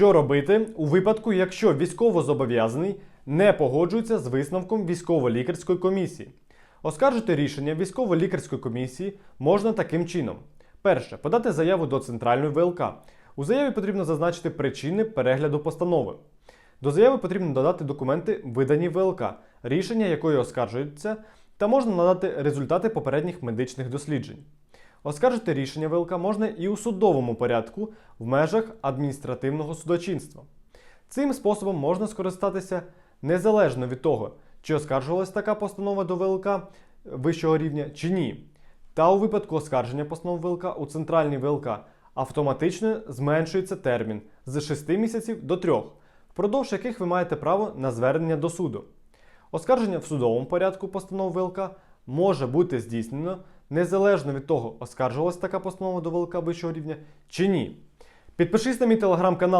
Що робити у випадку, якщо військовозобов'язаний не погоджується з висновком військово-лікарської комісії? Оскаржити рішення військово-лікарської комісії можна таким чином: перше, подати заяву до центральної ВЛК. У заяві потрібно зазначити причини перегляду постанови. До заяви потрібно додати документи, видані ВЛК, рішення якої оскаржується, та можна надати результати попередніх медичних досліджень. Оскаржити рішення ВЛК можна і у судовому порядку в межах адміністративного судочинства. Цим способом можна скористатися незалежно від того, чи оскаржувалась така постанова до ВЛК вищого рівня чи ні. Та у випадку оскарження постанови ВЛК у центральній ВЛК автоматично зменшується термін з 6 місяців до 3, впродовж яких ви маєте право на звернення до суду. Оскарження в судовому порядку постанов ВЛК може бути здійснено незалежно від того, оскаржувалась така постанова до ВЛК вищого рівня чи ні. Підпишись на мій телеграм-канал.